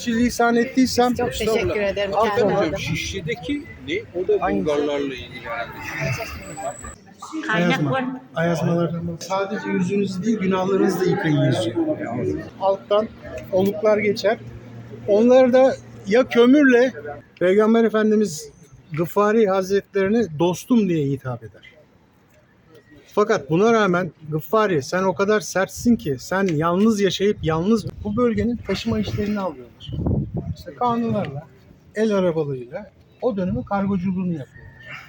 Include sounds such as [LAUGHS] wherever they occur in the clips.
Sürçülisan ettiysem Çok teşekkür ederim. Al Kendim hocam, aldım. Şişli'deki ne? O da? Bulgarlarla ilgili herhalde. Kaynak var. Ayazmalardan sadece yüzünüzü değil günahlarınızı da yıkayın yazıyor. Alttan oluklar geçer. Onları da ya kömürle Peygamber Efendimiz Gıffari Hazretlerine dostum diye hitap eder. Fakat buna rağmen Gıffari sen o kadar sertsin ki sen yalnız yaşayıp yalnız bu bölgenin taşıma işlerini alıyorlar. İşte kanunlarla, el arabalarıyla o dönemin kargoculuğunu yapıyorlar.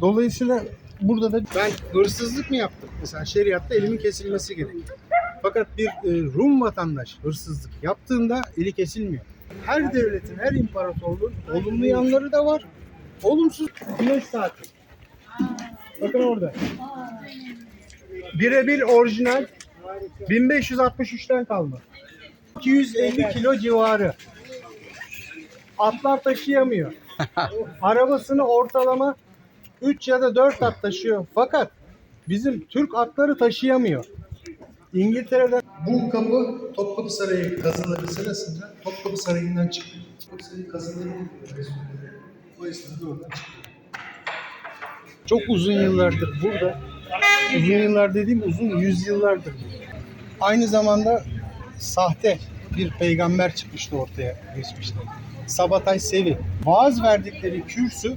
Dolayısıyla burada da ben hırsızlık mı yaptım? Mesela şeriatta elimin kesilmesi gerekiyor. Fakat bir e, Rum vatandaş hırsızlık yaptığında eli kesilmiyor. Her devletin, her imparatorluğun olumlu yanları da var. Olumsuz güneş saati. Bakın orada. Birebir orijinal 1563'ten kalma. 250 kilo civarı. Atlar taşıyamıyor. [LAUGHS] Arabasını ortalama 3 ya da 4 at taşıyor. Fakat bizim Türk atları taşıyamıyor. İngiltere'den bu kapı Topkapı Sarayı kazıları sırasında Topkapı Sarayı'ndan çıkıyor. Topkapı Sarayı kazıları o esnada oradan çıkıyor. Çok uzun yıllardır burada. Uzun yıllar dediğim uzun yüzyıllardır. Aynı zamanda sahte bir peygamber çıkmıştı ortaya geçmişte. Sabatay Sevi. Vaaz verdikleri kürsü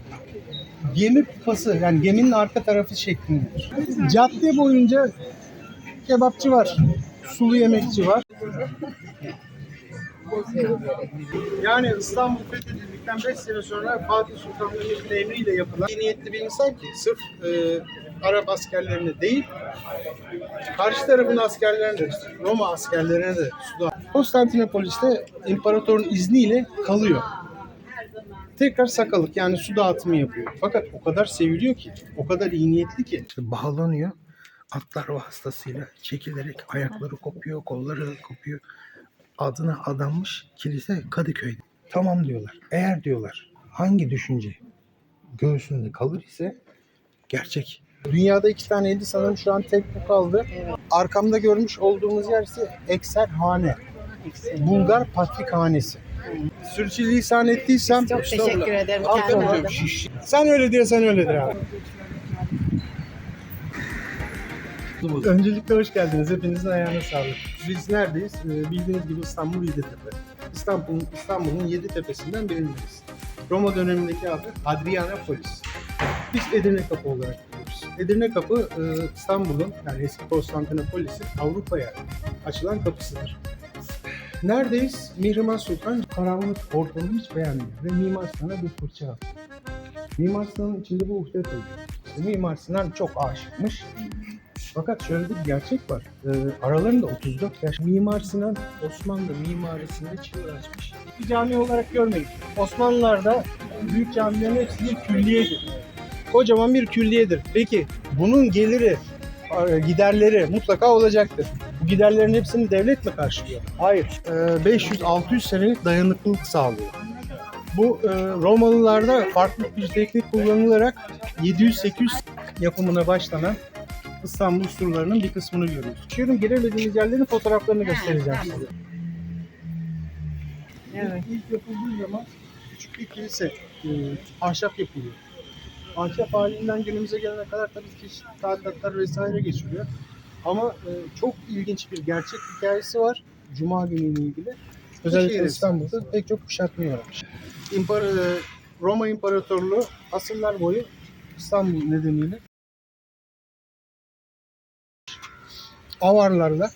gemi kupası yani geminin arka tarafı şeklindedir. Cadde boyunca kebapçı var, sulu yemekçi var. Yani İstanbul fethedildikten 5 sene sonra Fatih Sultan Mehmet'in emriyle yapılan iyi niyetli bir insan ki sırf e, Arap askerlerine değil karşı tarafın askerlerine de Roma askerlerine de suda. Konstantinopolis'te imparatorun izniyle kalıyor. Tekrar sakalık yani su dağıtımı yapıyor. Fakat o kadar seviliyor ki, o kadar iyi niyetli ki. bağlanıyor. Atlar vasıtasıyla çekilerek ayakları kopuyor, kolları kopuyor. Adına adanmış kilise Kadıköy'de. Tamam diyorlar. Eğer diyorlar hangi düşünce göğsünde kalır ise gerçek. Dünyada iki taneydi sanırım şu an tek bu kaldı. Arkamda görmüş olduğumuz yer ise Ekserhane. Bulgar Patrikhanesi. Sürçülisan ettiysem Çok teşekkür ederim. Sen öyle diyorsan öyledir abi. Öncelikle hoş geldiniz. Hepinizin ayağına sağlık. Biz neredeyiz? Ee, bildiğiniz gibi İstanbul Yeditepe. İstanbul'un İstanbul'un yedi tepesinden birindeyiz. Roma dönemindeki adı Adrianapolis. Biz Edirne Kapı olarak biliyoruz. Edirne Kapı e, İstanbul'un yani eski Konstantinopolis'in Avrupa'ya açılan kapısıdır. Neredeyiz? Mihrimah Sultan karanlık ortamı hiç beğenmiyor ve Mimar Sinan'a bir fırça atıyor. Mimar Sinan'ın içinde bu uhde koyuyor. İşte Mimar Sinan çok aşıkmış. Fakat şöyle bir gerçek var. Ee, aralarında 34 yaş. Mimar Sinan Osmanlı mimarisinde çığır açmış. Bir cami olarak görmeyin. Osmanlılar'da büyük camilerin hepsi bir külliyedir. Kocaman bir külliyedir. Peki bunun geliri, e, giderleri mutlaka olacaktır. Bu giderlerin hepsini devlet mi karşılıyor? Hayır. Ee, 500-600 senelik dayanıklılık sağlıyor. Bu e, Romalılarda farklı bir teknik kullanılarak 700-800 yapımına başlanan İstanbul surlarının bir kısmını görüyoruz. Şiirin giremediğimiz yerlerin fotoğraflarını göstereceğim size. Evet. İlk yapıldığı zaman küçük bir kilise, e, ahşap yapılıyor. Ahşap halinden günümüze gelene kadar tabii ki tadilatlar vesaire geçiliyor. Ama e, çok ilginç bir gerçek hikayesi var Cuma günüyle ilgili. Özellikle İstanbul'da pek çok kuşatma uğramış. İmpar Roma İmparatorluğu asırlar boyu İstanbul nedeniyle Avarlarla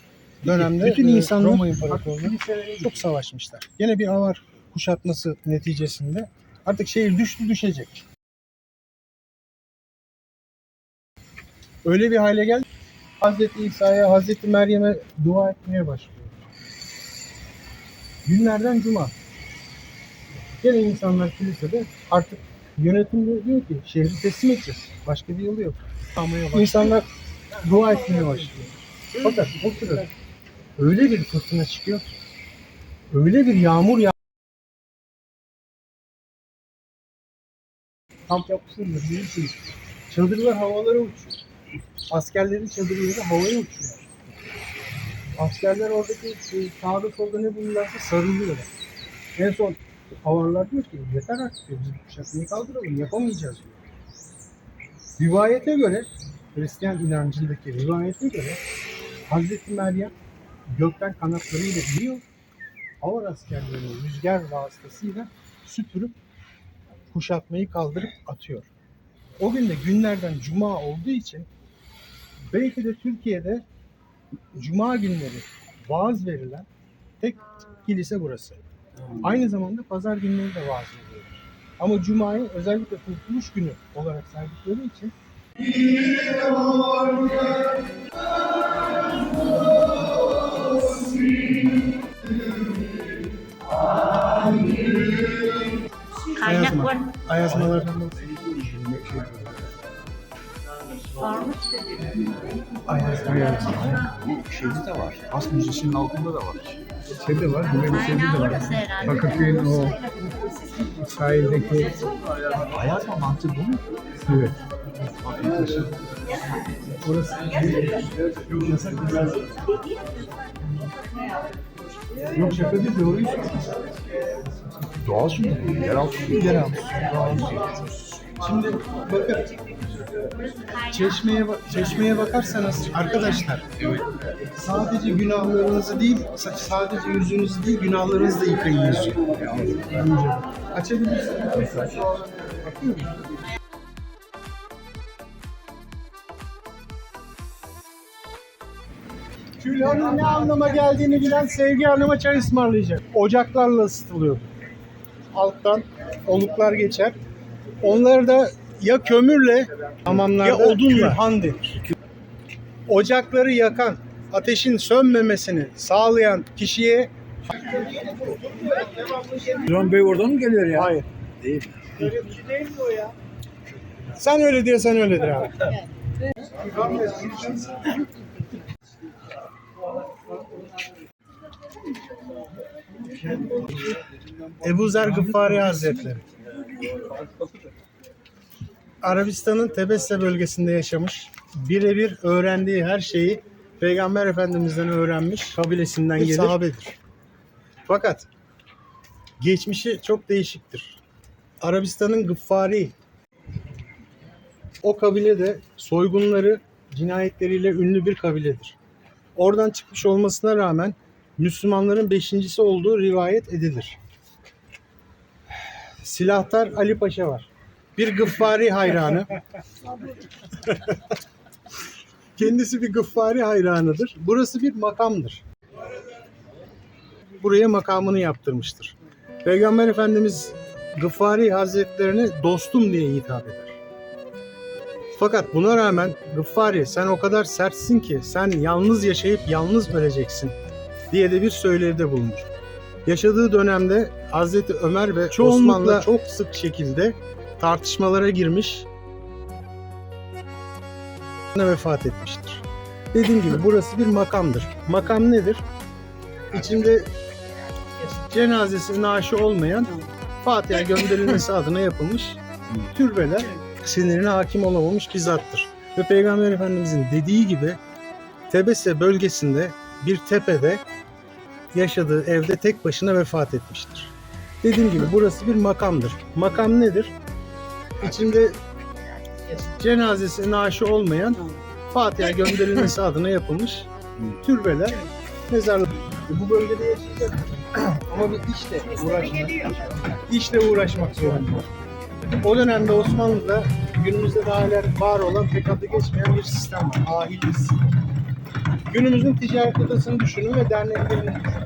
dönemde Bütün e, insanlar Roma İmparatorluğu çok savaşmışlar. Yine bir avar kuşatması neticesinde artık şehir düştü düşecek. Öyle bir hale geldi. Hazreti İsa'ya, Hazreti Meryem'e dua etmeye başlıyor. Günlerden cuma. Gene insanlar kilisede artık yönetim de diyor ki şehri teslim edeceğiz. Başka bir yolu yok. İnsanlar dua etmeye başlıyor. Fakat o sırada öyle bir fırtına çıkıyor öyle bir yağmur yağ kamp yapısında bilirsiniz. Çadırlar havalara uçuyor. Askerlerin çadırları havaya uçuyor. Askerler oradaki e, sağda solda ne bulurlarsa sarılıyorlar. En son Avarlar diyor ki yeter artık diyor, biz bu kuşatmayı kaldıralım yapamayacağız diyor. Rivayete göre Hristiyan inancındaki rivayete göre Hazreti Meryem gökten kanatlarıyla iniyor. Avar askerlerini rüzgar vasıtasıyla süpürüp kuşatmayı kaldırıp atıyor. O gün de günlerden cuma olduğu için belki de Türkiye'de cuma günleri vaaz verilen tek kilise burası. Aynı zamanda pazar günleri de vaaz veriyorlar. Ama cumayı özellikle kurtuluş günü olarak saydukları için Kaynak var. ayazmalardan da Şeyde de var. Has müzesinin altında da var. şey de var, böyle bir şey de var. Bakırköy'ün o sahildeki Hayat mı mantığı bu mu? evet. Orası Yok şaka değil doğruyu Doğal su mu? Yeraltı su. Yeraltı Şimdi bakın çeşmeye çeşmeye bakarsanız arkadaşlar sadece günahlarınızı değil sa- sadece yüzünüzü değil günahlarınızı da yıkayın yazıyor. Açabilirsiniz. Bakıyor musun? Külhanın ne anlama geldiğini bilen Sevgi Hanım'a çay ısmarlayacak. Ocaklarla ısıtılıyordu. Alttan oluklar geçer. Onları da ya kömürle ya odunla külhan denir. Ocakları yakan, ateşin sönmemesini sağlayan kişiye Can Bey oradan mı geliyor ya? hayır. Değil. Şey değil mi o ya? Sen öyle diyorsan öyledir abi. Ebu Zer Gıffari Hazretleri. Arabistan'ın Tebesse bölgesinde yaşamış. Birebir öğrendiği her şeyi Peygamber Efendimiz'den öğrenmiş. Kabilesinden gelir. sahabedir. Fakat geçmişi çok değişiktir. Arabistan'ın Gıffari o kabile de soygunları, cinayetleriyle ünlü bir kabiledir. Oradan çıkmış olmasına rağmen Müslümanların beşincisi olduğu rivayet edilir. Silahtar Ali Paşa var. Bir Gıffari hayranı. Kendisi bir Gıffari hayranıdır. Burası bir makamdır. Buraya makamını yaptırmıştır. Peygamber Efendimiz Gıffari Hazretlerine dostum diye hitap eder. Fakat buna rağmen Gıffari sen o kadar sertsin ki sen yalnız yaşayıp yalnız öleceksin diye de bir söylevde bulunur. Yaşadığı dönemde Hazreti Ömer ve Osmanlı çok sık şekilde tartışmalara girmiş ve vefat etmiştir. Dediğim gibi burası bir makamdır. Makam nedir? İçinde cenazesi naaşı olmayan Fatiha gönderilmesi adına yapılmış türbeler sinirine hakim olamamış bir zattır. Ve Peygamber Efendimizin dediği gibi Tebesse bölgesinde bir tepede yaşadığı evde tek başına vefat etmiştir. Dediğim gibi burası bir makamdır. Makam nedir? İçinde cenazesi naaşı olmayan Fatiha gönderilmesi adına yapılmış türbeler, mezarlık. Bu bölgede yaşayacak ama bir işle uğraşmak, işle uğraşmak zorunda. O dönemde Osmanlı'da günümüzde de var olan pek adı geçmeyen bir sistem var. Ahil. Günümüzün ticaret odasını düşünün ve derneklerini düşünün.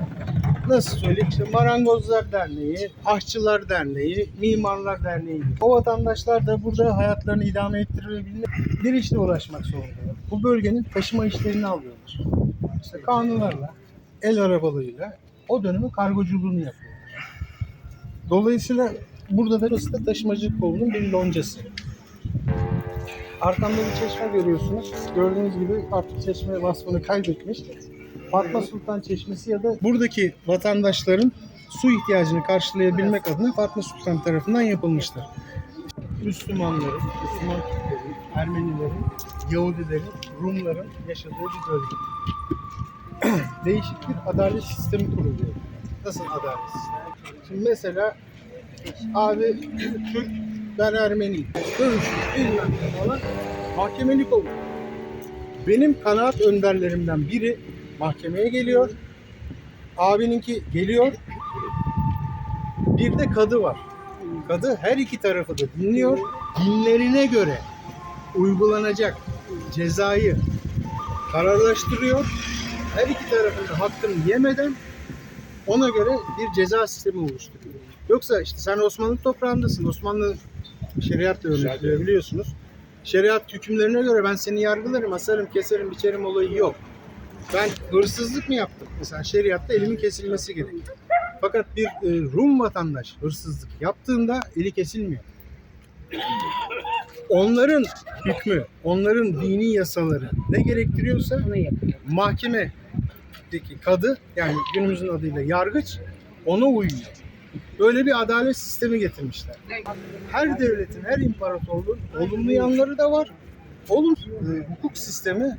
Nasıl söyleyeyim? İşte Marangozlar Derneği, Aşçılar Derneği, Mimarlar Derneği. O vatandaşlar da burada hayatlarını idame ettirebilmek bir işle uğraşmak zorundalar. Bu bölgenin taşıma işlerini alıyorlar. İşte kanunlarla, el arabalarıyla o dönemin kargoculuğunu yapıyorlar. Dolayısıyla burada da burası da taşımacılık kolunun bir loncası. Arkamda bir çeşme görüyorsunuz. Gördüğünüz gibi artık çeşme vasfını kaybetmiş. Fatma Sultan Çeşmesi ya da buradaki vatandaşların su ihtiyacını karşılayabilmek adına Fatma Sultan tarafından yapılmıştır. Müslümanların, Müslüman Türklerin, Ermenilerin, Yahudilerin, Rumların yaşadığı bir bölge. [CLEARS THROAT] Değişik bir adalet sistemi kuruluyor. Nasıl adalet sistemi? Şimdi mesela abi Türk ben Ermeniyim. Dövüştük bilmem falan. Mahkemelik oldu. Benim kanaat önderlerimden biri mahkemeye geliyor. Abininki geliyor. Bir de kadı var. Kadı her iki tarafı da dinliyor. Dinlerine göre uygulanacak cezayı kararlaştırıyor. Her iki tarafın da hakkını yemeden ona göre bir ceza sistemi oluşturuyor. Yoksa işte sen Osmanlı toprağındasın. Osmanlı şeriatla yönetiliyor biliyorsunuz. Şeriat hükümlerine göre ben seni yargılarım, asarım, keserim, biçerim olayı yok. Ben hırsızlık mı yaptım? Mesela şeriatta elimin kesilmesi gerekiyor. Fakat bir e, Rum vatandaş hırsızlık yaptığında eli kesilmiyor. Onların hükmü, onların dini yasaları ne gerektiriyorsa Onu yapıyor. mahkemedeki kadı yani günümüzün adıyla yargıç ona uyuyor. Böyle bir adalet sistemi getirmişler. Her devletin, her imparatorluğun olumlu yanları da var. Olumsuz e, hukuk sistemi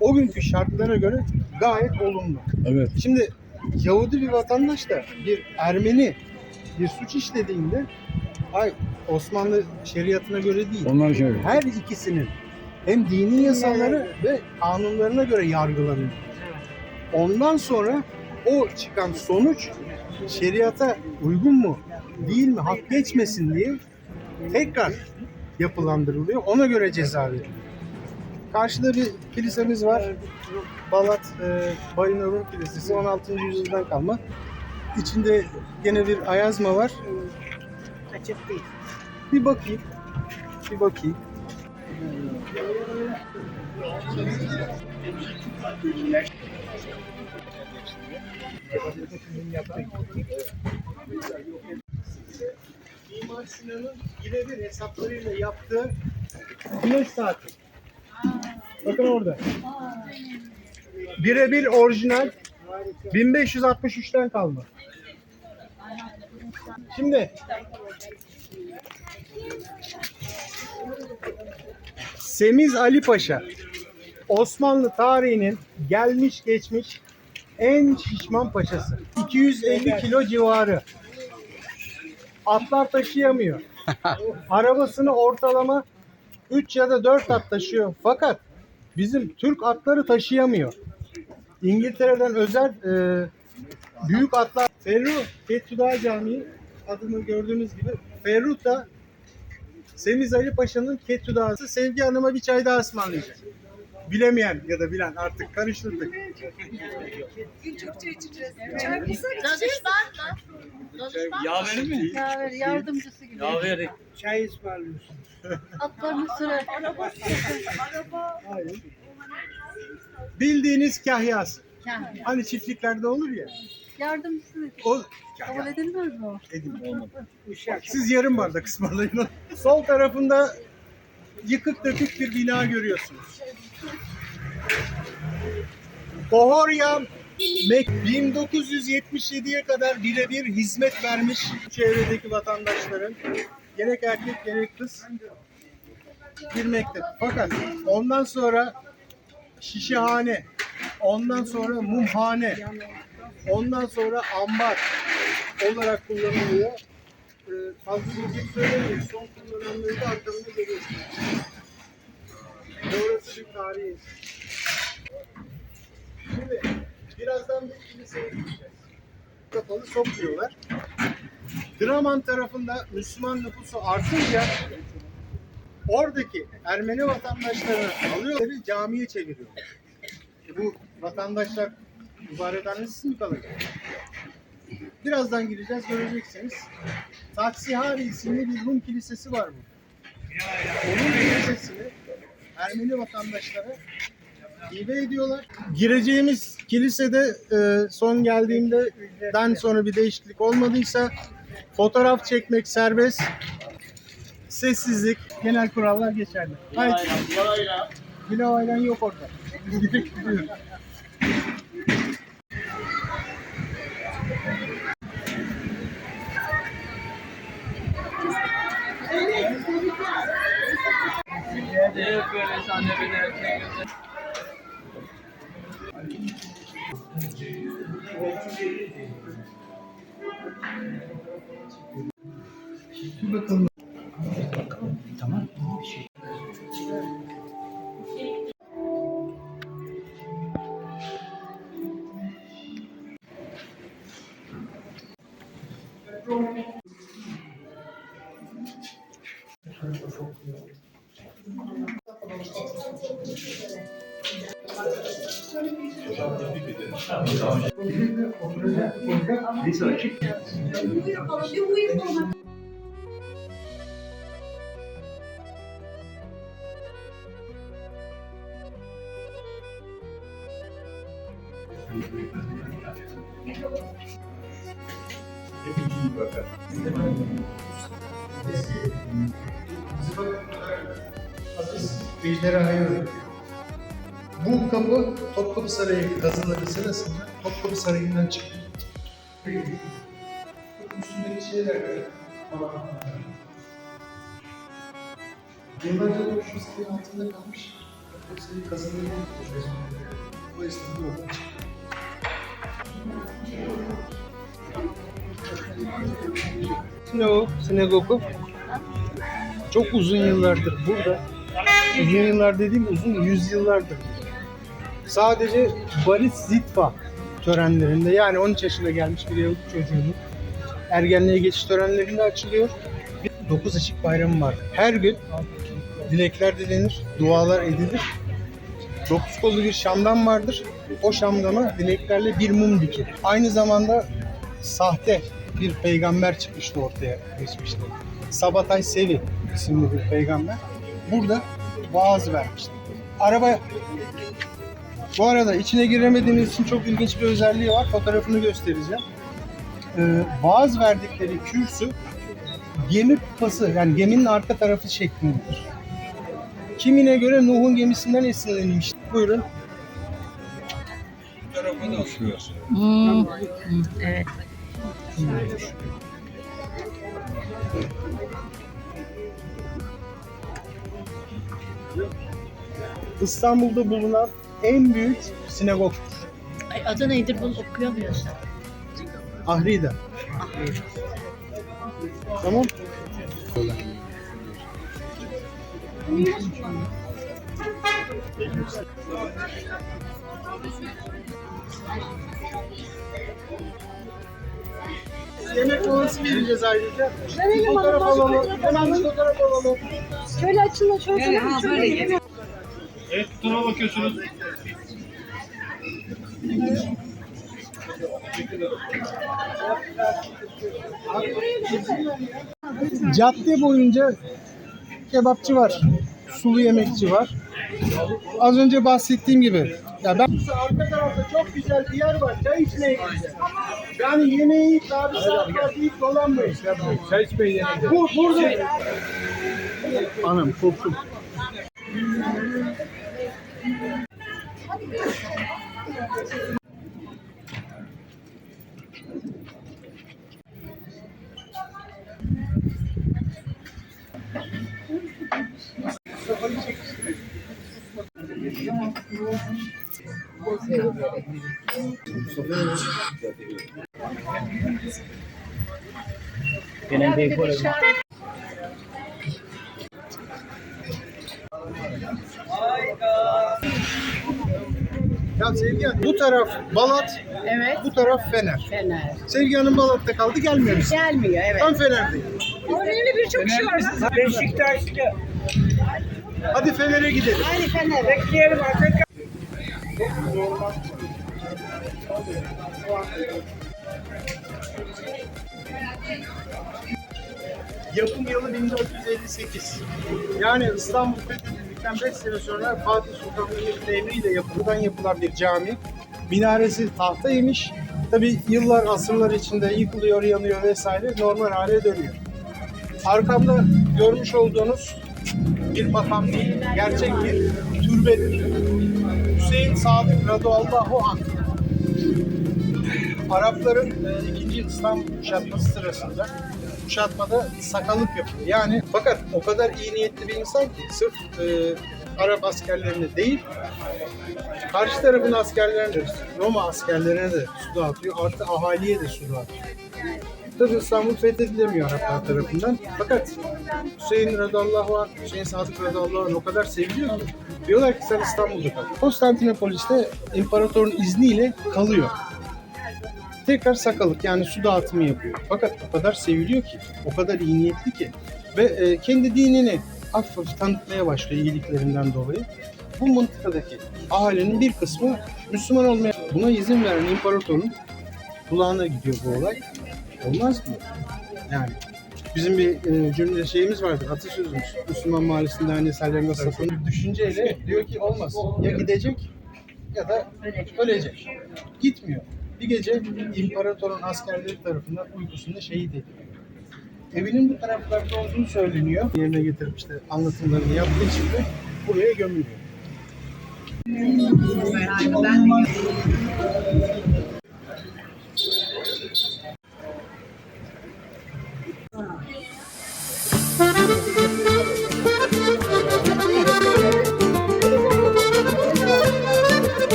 o günkü şartlara göre gayet olumlu. Evet. Şimdi Yahudi bir vatandaş da bir Ermeni bir suç işlediğinde ay Osmanlı şeriatına göre değil. Onlar şey. Her ikisinin hem dini yasaları ve kanunlarına göre yargılanıyor. Ondan sonra o çıkan sonuç şeriata uygun mu değil mi hak geçmesin diye tekrar yapılandırılıyor. Ona göre ceza veriliyor. Karşıda bir kilisemiz var. Balat e, Balina Rum Kilisesi 16. yüzyıldan kalma. İçinde gene bir ayazma var. Açık değil. Bir bakayım. Bir bakayım. Mimar Sinan'ın birebir hesaplarıyla yaptığı güneş saati. Bakın orada. Birebir orijinal 1563'ten kalma. Şimdi Semiz Ali Paşa Osmanlı tarihinin gelmiş geçmiş en şişman paşası. 250 kilo civarı. Atlar taşıyamıyor. [LAUGHS] Arabasını ortalama 3 ya da 4 at taşıyor. Fakat bizim Türk atları taşıyamıyor. İngiltere'den özel e, büyük atlar. Ferruh Fethullah Camii adını gördüğünüz gibi Ferruh da Semiz Ali Paşa'nın Ketüdası Sevgi Hanım'a bir çay daha ısmarlayacak. Bilemeyen ya da bilen artık karıştırdık. Yaver mi? Yaver yardımcısı gibi. Yaveri. Çay ısmarlıyorsun. [LAUGHS] Atlarını sürer. Hayır. Bildiğiniz kahyası. Yani Hani çiftliklerde olur ya. yardımcısı. O Kabul edilmez mi o? Edin. Siz yarım bardak ısmarlayın. Sol tarafında yıkık dökük bir bina görüyorsunuz. Kohorya Mek 1977'ye kadar birebir hizmet vermiş çevredeki vatandaşların gerek erkek gerek kız bir mektep. Fakat ondan sonra şişehane, ondan sonra mumhane, ondan sonra ambar olarak kullanılıyor. Ee, fazla bir söylemeyeyim. Son kullananları da arkamda görüyorsunuz. Orası bir tarihi. Şimdi birazdan bir kiliseye gideceğiz. Kapalı sokmuyorlar. Draman tarafında Müslüman nüfusu artınca oradaki Ermeni vatandaşlarını alıyor ve camiye çeviriyor. E bu vatandaşlar mübarekhanesiz mi kalacak? Birazdan gireceğiz göreceksiniz. Taksihari isimli bir Rum kilisesi var bu. Onun kilisesini Ermeni vatandaşlara hibe ediyorlar. Gireceğimiz kilisede e, son geldiğimde den sonra bir değişiklik olmadıysa fotoğraf çekmek serbest. Sessizlik, genel kurallar geçerli. Haydi. Bile ayran yok orada. Biz gidip gidiyoruz. Böyle sen de beni erkeğe betul Ejderha hayır. Bu kapı Topkapı Sarayı kazıları sırasında Topkapı Sarayı'ndan çıktı. Üstündeki şeyler. Yıllarca da şu sarayın altında kalmış. Topkapı Sarayı kazıları Bu esnada oradan çıktı. Sinagogu, sinagogu çok uzun yıllardır burada. Uzun yıllar dediğim uzun yüzyıllardır. Sadece Baris Zitva törenlerinde yani 13 yaşında gelmiş bir Yahudi çocuğunun ergenliğe geçiş törenlerinde açılıyor. 9 ışık bayramı var. Her gün dilekler dilenir, dualar edilir. Dokuz kollu bir şamdan vardır. O şamdana dileklerle bir mum dikir. Aynı zamanda sahte bir peygamber çıkmıştı ortaya geçmişti. Sabatay Sevi isimli bir peygamber. Burada vaaz vermişti. Araba bu arada içine giremediğimiz için çok ilginç bir özelliği var. Fotoğrafını göstereceğim. Ee, vaaz verdikleri kürsü gemi kupası yani geminin arka tarafı şeklindedir. Kimine göre Nuh'un gemisinden esinlenilmiş. Buyurun. Hmm. Evet. İstanbul'da bulunan en büyük sinagogtur. Ay, adı nedir bunu okuyamıyorsun. Ahrida. Tamam. Yemek molası vereceğiz ayrıca. Fotoğraf alalım. Hemen bir fotoğraf alalım. Şöyle açın da şöyle. şöyle. Evet tutuma bakıyorsunuz. Cadde boyunca kebapçı var, sulu yemekçi var. Az önce bahsettiğim gibi. Ya ben arka tarafta çok güzel bir yer var. Çay içmeye gideceğiz. Yani yemeği yiyip daha bir saat var deyip dolanmayın. Çay içmeyi deneyeceğim. Bu burada. Anam korktum. Ya Sevgi Hanım, bu taraf Balat, Evet. bu taraf Fener. Fener. Sevgi Hanım Balat'ta kaldı gelmiyor musun? Gelmiyor evet. Tam Fener'deyim. Öyle birçok şey var. Beşiktaşlı. Hadi Fener'e gidelim. Hadi Fener. Bekleyelim artık. Yapım yılı 1458. Yani İstanbul fethedildikten 5 sene sonra Fatih Sultan Mehmet'in emriyle yapıldan yapılan bir cami. Minaresi tahtaymış. Tabi yıllar, asırlar içinde yıkılıyor, yanıyor vesaire normal hale dönüyor. Arkamda görmüş olduğunuz bir makam değil, gerçek bir türbedir. Hüseyin Sadık radıyallahu anh. Arapların e, ikinci İslam kuşatması sırasında kuşatmada sakallık yapıyor. Yani fakat o kadar iyi niyetli bir insan ki sırf e, Arap askerlerine değil karşı tarafın askerlerine de, Roma askerlerine de su dağıtıyor. Artı ahaliye de su dağıtıyor. Tabi İstanbul fethedilemiyor Araplar tarafından. Fakat Hüseyin radıyallahu anh, Hüseyin Sadık radıyallahu anh o kadar seviliyor ki diyorlar ki sen İstanbul'da kal. Konstantinopolis'te imparatorun izniyle kalıyor. Tekrar sakalık yani su dağıtımı yapıyor. Fakat o kadar seviliyor ki, o kadar iyi niyetli ki ve e, kendi dinini hafif hafif tanıtmaya başlıyor iyiliklerinden dolayı. Bu mıntıkadaki ahalinin bir kısmı Müslüman olmaya buna izin veren imparatorun kulağına gidiyor bu olay. Olmaz mı? Yani bizim bir e, cümle şeyimiz vardır, atasözümüz. Müslüman mahallesinde aynı salyangoz satın bir düşünceyle diyor ki olmaz. Ya gidecek ya da ölecek. Gitmiyor. Bir gece imparatorun askerleri tarafından uykusunda şehit ediliyor. Evinin bu taraflarda olduğunu söyleniyor. Yerine getirip işte anlatımlarını yaptığı için de buraya gömülüyor.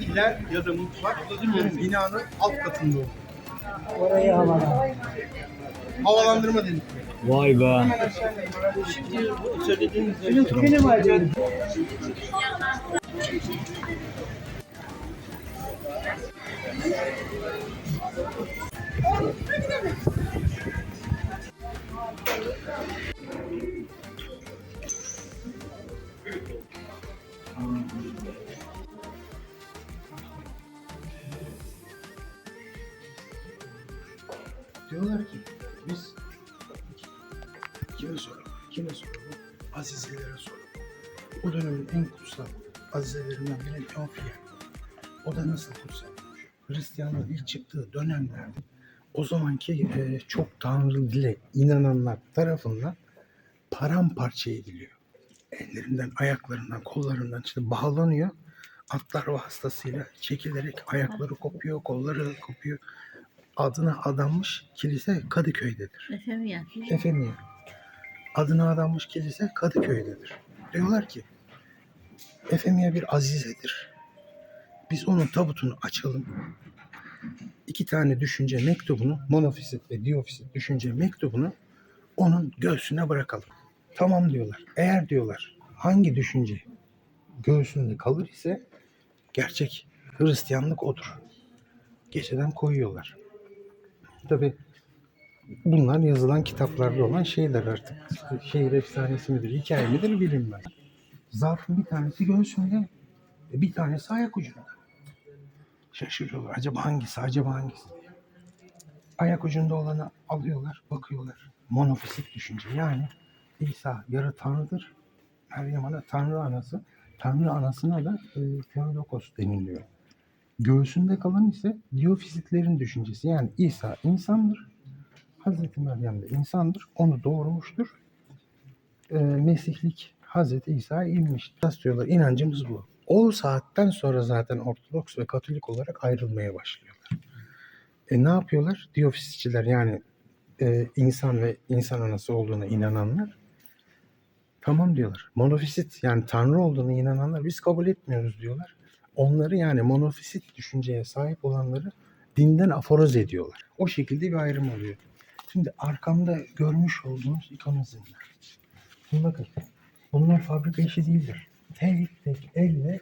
Kiler ya da mutfak binanın alt katında olur. Orayı havalan. Havalandırma dedik. Vay be. Benim var benim. Teofil. O da nasıl kutsal? Hristiyanlığın ilk çıktığı dönemlerde o zamanki e, çok tanrı dile inananlar tarafından paramparça ediliyor. Ellerinden, ayaklarından, kollarından işte bağlanıyor. Atlar vasıtasıyla çekilerek ayakları kopuyor, kolları kopuyor. Adına adanmış kilise Kadıköy'dedir. Yani. Efendim adına adanmış kilise Kadıköy'dedir. Diyorlar ki Efemiye bir azizedir. Biz onun tabutunu açalım. İki tane düşünce mektubunu, monofisit ve diofisit düşünce mektubunu onun göğsüne bırakalım. Tamam diyorlar. Eğer diyorlar hangi düşünce göğsünde kalır ise gerçek Hristiyanlık odur. Geceden koyuyorlar. Tabi bunlar yazılan kitaplarda olan şeyler artık. Şehir efsanesi midir, hikaye midir bilinmez. Zarfın bir tanesi göğsünde, e, bir tanesi ayak ucunda. Şaşırıyorlar. Acaba hangisi, acaba hangisi. Ayak ucunda olanı alıyorlar, bakıyorlar. Monofisit düşünce. Yani İsa yarı tanrıdır. Meryem ana tanrı anası. Tanrı anasına da e, Theotokos deniliyor. Göğsünde kalan ise diyofizitlerin düşüncesi. Yani İsa insandır. Hazreti Meryem de insandır. Onu doğurmuştur. Ee, Mesihlik Hazreti İsa inmiştir. Nasıl diyorlar? İnancımız bu. O saatten sonra zaten Ortodoks ve Katolik olarak ayrılmaya başlıyorlar. E ne yapıyorlar? Diyofizitçiler yani e, insan ve insan anası olduğuna inananlar tamam diyorlar. Monofisit yani Tanrı olduğuna inananlar biz kabul etmiyoruz diyorlar onları yani monofisit düşünceye sahip olanları dinden aforoz ediyorlar. O şekilde bir ayrım oluyor. Şimdi arkamda görmüş olduğunuz ikonizmler. Şimdi bakın bunlar fabrika işi değildir. Tek tek elle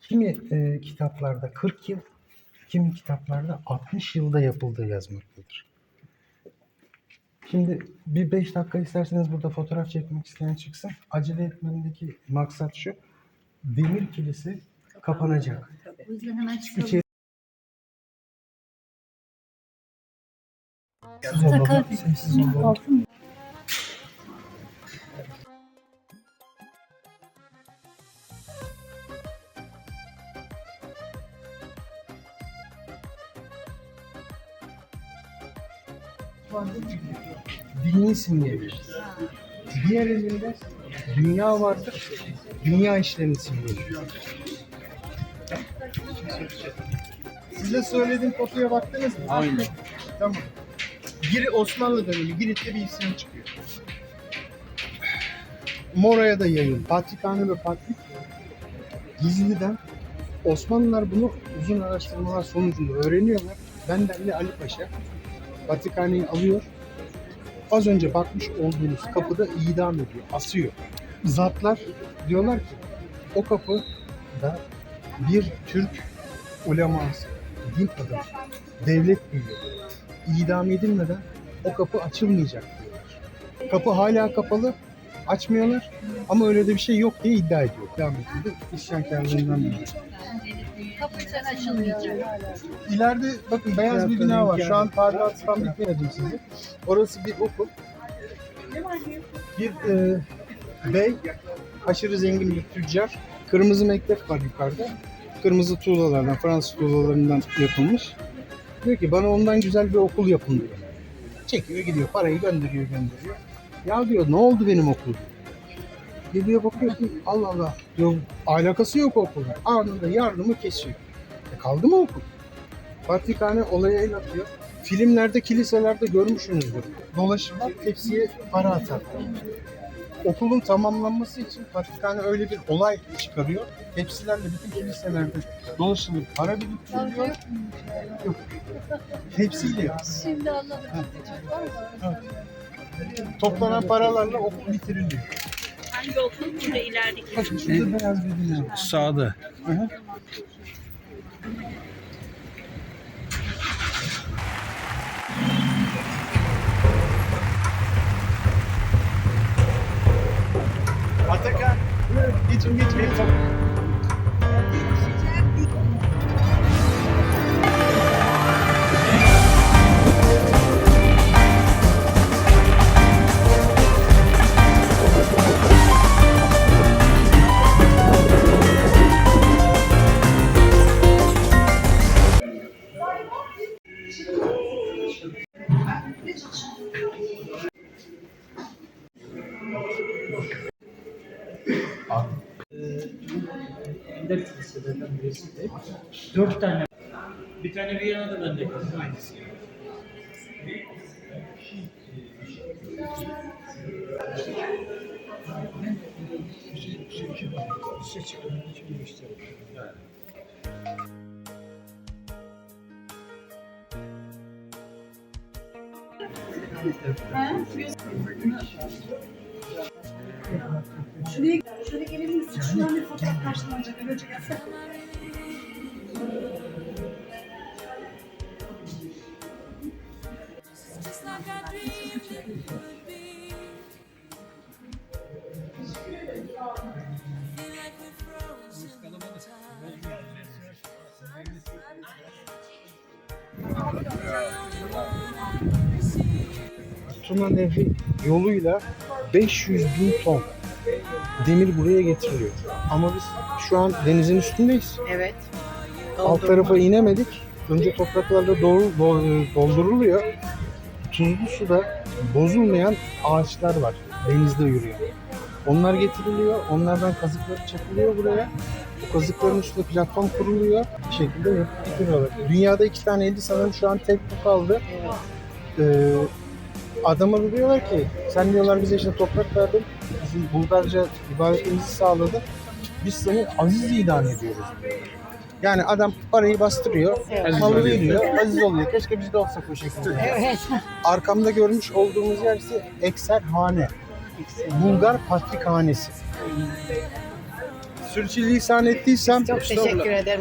kimi e, kitaplarda 40 yıl, kimi kitaplarda 60 yılda yapıldığı yazmaktadır. Şimdi bir 5 dakika isterseniz burada fotoğraf çekmek isteyen çıksın. Acele etmemdeki maksat şu. Demir kilisi kapanacak. O yüzden hemen çıkalım. Sessiz olun. Dini simgeler. Diğer elinde dünya vardır. Dünya işlerini simgeliyor. Size söylediğim fotoya baktınız mı? Aynen. Tamam. Giri Osmanlı dönemi Girit'te bir isyan çıkıyor. Mora'ya da yayıldı. Patrikhane ve Patrik gizliden Osmanlılar bunu uzun araştırmalar sonucunda öğreniyorlar. Benderli Ali Paşa Patrikhaneyi alıyor. Az önce bakmış olduğunuz kapıda idam ediyor, asıyor. Zatlar diyorlar ki o kapıda bir Türk uleması, din adamı, devlet büyüğü idam edilmeden o kapı açılmayacak diyorlar. Kapı hala kapalı, açmıyorlar ama öyle de bir şey yok diye iddia ediyor. Devam edildi. İsyankarlığından dolayı. Kapı sen açılmayacak. İleride bakın beyaz bir bina var. Şu an tadilatından bitmedim sizi. Orası bir okul. Bir e, bey, aşırı zengin bir tüccar. Kırmızı mektep var yukarıda. Kırmızı tuğlalardan, Fransız tuğlalarından yapılmış. Diyor ki bana ondan güzel bir okul yapın diyor. Çekiyor gidiyor, parayı gönderiyor gönderiyor. Ya diyor ne oldu benim okul? Geliyor bakıyor ki Allah Allah diyor alakası yok okulun. Anında yardımı kesiyor. E kaldı mı okul? Patrikhane olaya el atıyor. Filmlerde, kiliselerde görmüşsünüzdür. Dolaşırlar, tepsiye para atar. Okulun tamamlanması için Patrikhane öyle bir olay çıkarıyor. Tepsilerle bütün kiliselerde dolaşılır, para biriktiriliyor. Yok. Tepsiyle Şimdi anladım. toplanan paralarla okul bitiriliyor. Hangi okul? Burada ilerideki. Bakın şurada beyaz bir bina var. Sağda. Atakan. Geçin. geçin. Viyana'da kaldı. Aynısı. Şuraya, şuraya gelebilir misin? Şuradan bir fotoğraf karşılanacak. Önce gelsene. Tuna Nehri yoluyla 500 bin ton demir buraya getiriliyor. Ama biz şu an denizin üstündeyiz. Evet. Alt tarafa inemedik. Önce topraklarla doğru, do- dolduruluyor. Tuzlu suda bozulmayan ağaçlar var. Denizde yürüyor. Onlar getiriliyor. Onlardan kazıkları çekiliyor buraya. O kazıkların üstüne platform kuruluyor. Bir şekilde yapıp bitiriyorlar. Dünyada iki tane elde sanırım şu an tek bu kaldı. Ee, adama da diyorlar ki sen diyorlar bize işte toprak verdin. Bizim Bulgarca ibadetimizi sağladı. Biz seni aziz ilan ediyoruz. Yani adam parayı bastırıyor, malı veriyor, aziz oluyor. Keşke biz de olsak o şekilde. Evet. Arkamda görmüş olduğumuz yer ise Ekserhane. Bulgar Patrikhanesi. Sürçülisan ettiysem Çok teşekkür ederim.